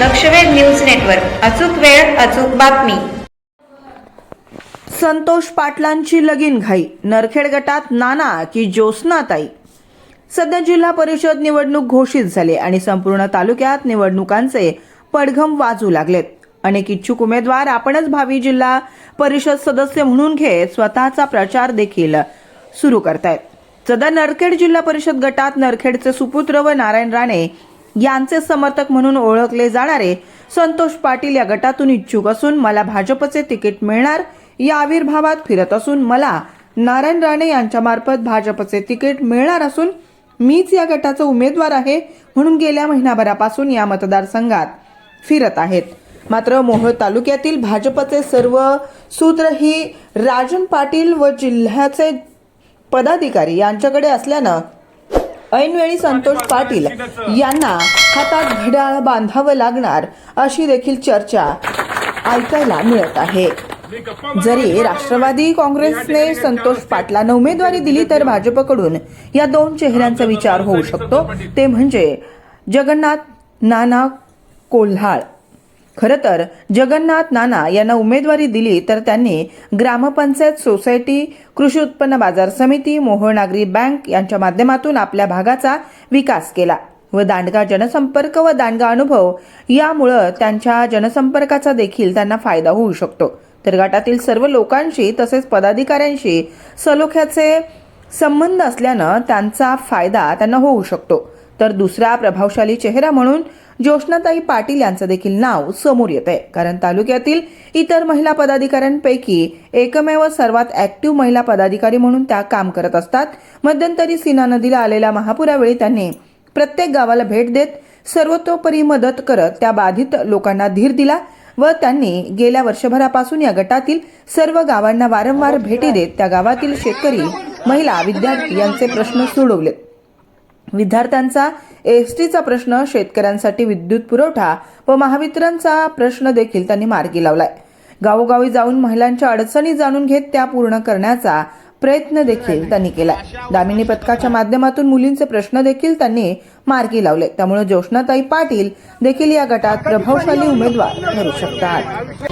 लक्षवेध news network. अचूक वेळ अचूक बातमी. संतोष पाटलांची लगीन घाई. नरखेड गटात नाना की ज्योत्स्नाताई. सध्या जिल्हा परिषद निवडणूक घोषित झाली आणि संपूर्ण तालुक्यात निवडणुकांचे पडघम वाजू लागलेत. अनेक इच्छुक उमेदवार आपणच भावी जिल्हा परिषद सदस्य म्हणून घेत स्वतःचा प्रचार देखील सुरू करतायत. सध्या नरखेड जिल्हा परिषद गटात नरखेडचे सुपुत्र व नारायण राणे यांचे समर्थक म्हणून ओळखले जाणारे संतोष पाटील या गटातून इच्छुक असून मला भाजपचे तिकीट मिळणार या आविर्भावात फिरत असून मला नारायण राणे यांच्यामार्फत भाजपचे तिकीट मिळणार असून मीच या गटाचा उमेदवार आहे म्हणून गेल्या महिनाभरापासून या मतदारसंघात फिरत आहेत. मात्र मोहोळ तालुक्यातील भाजपचे सर्व सूत्र ही राजन पाटील व जिल्ह्याचे पदाधिकारी यांच्याकडे असल्यानं ऐनवेळी संतोष पाटील यांना हातात घड्याळ बांधावं लागणार अशी देखील चर्चा ऐकायला मिळत आहे. जरी राष्ट्रवादी काँग्रेसने संतोष पाटलांना उमेदवारी दिली तर भाजपकडून या दोन चेहऱ्यांचा विचार होऊ शकतो. ते म्हणजे जगन्नाथ नाना कोल्हाळ. खरं तर जगन्नाथ नाना यांना उमेदवारी दिली तर त्यांनी ग्रामपंचायत सोसायटी कृषी उत्पन्न बाजार समिती मोहोळनागरी बँक यांच्या माध्यमातून आपल्या भागाचा विकास केला व दांडगा जनसंपर्क व दांडगा अनुभव यामुळं त्यांच्या जनसंपर्काचा देखील त्यांना फायदा होऊ शकतो. तर गटातील सर्व लोकांशी तसेच पदाधिकाऱ्यांशी सलोख्याचे संबंध असल्यानं त्यांचा फायदा त्यांना होऊ शकतो. तर दुसरा प्रभावशाली चेहरा म्हणून ज्योष्णाताई पाटील यांचं देखील नाव समोर येत आहे कारण तालुक्यातील इतर महिला पदाधिकाऱ्यांपैकी एकमेव सर्वात ऍक्टिव्ह महिला पदाधिकारी म्हणून त्या काम करत असतात. मध्यंतरी सीना नदीला आलेल्या महापुरावेळी त्यांनी प्रत्येक गावाला भेट देत सर्वतोपरी मदत करत त्या बाधित लोकांना धीर दिला व त्यांनी गेल्या वर्षभरापासून या गटातील सर्व गावांना वारंवार भेटी देत त्या गावातील शेतकरी महिला विद्यार्थी यांचे प्रश्न सोडवलेत. विद्यार्थ्यांचा एसटीचा प्रश्न शेतकऱ्यांसाठी विद्युत पुरवठा व महावितरणचा प्रश्न देखील त्यांनी मार्गी लावलाय. गावोगावी जाऊन महिलांच्या अडचणी जाणून घेत त्या पूर्ण करण्याचा प्रयत्न देखील त्यांनी केला दामिनी पथकाच्या माध्यमातून मुलींचे प्रश्न देखील त्यांनी मार्गी लावले. त्यामुळे ज्योष्णाताई पाटील देखील या गटात प्रभावशाली उमेदवार ठरू शकतात.